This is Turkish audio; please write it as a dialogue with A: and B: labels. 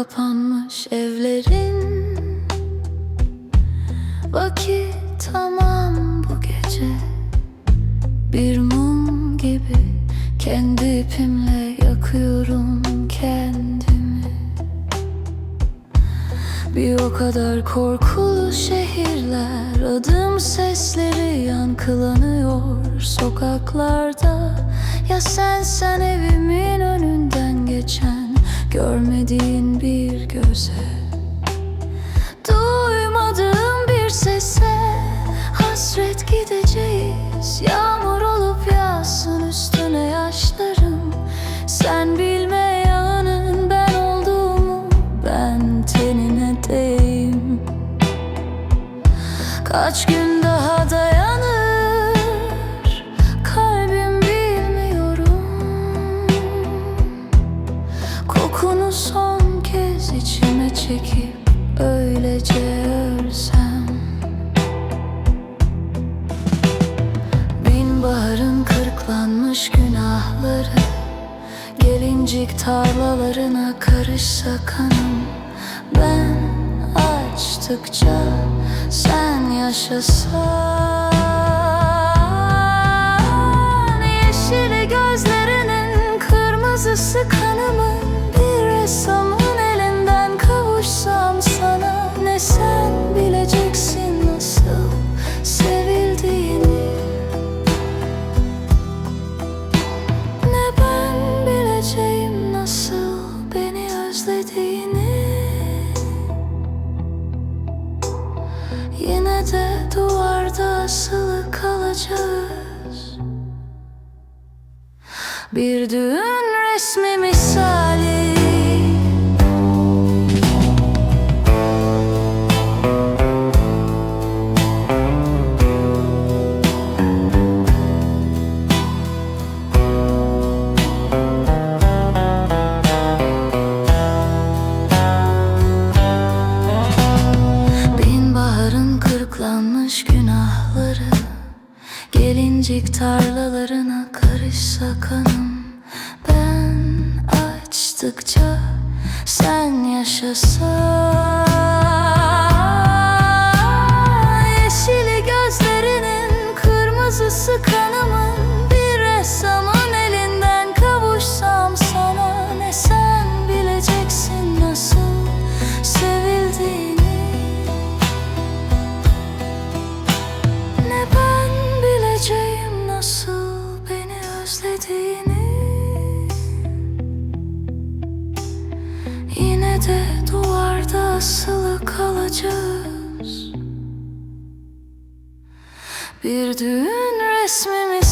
A: Kapanmış evlerin. Vakit tamam bu gece Bir mum gibi kendi ipimle yakıyorum kendimi. Bir o kadar korkulu şehirler Adım sesleri yankılanıyor sokaklarda. Ya sen sen evimin önünden geçen Görmediğin bir göze. Duymadığım bir sese. Hasret gideceğiz. Yağmur olup yağsın üstüne yaşlarım. Sen bilme yanın ben olduğumu. Ben tenine değeyim. Kaç gün daha dayanır Son kez içime çekip Öylece ölsem. Bin baharın kırklanmış günahları Gelincik tarlalarına karışsa kanım. Ben açtıkça sen yaşasan özlediğini Yine de duvarda asılı kalacağız. Bir düğün Gelincik tarlalarına karışsa kanım Ben açtıkça sen yaşasan de duvarda asılı kalacağız. Bir düğün resmi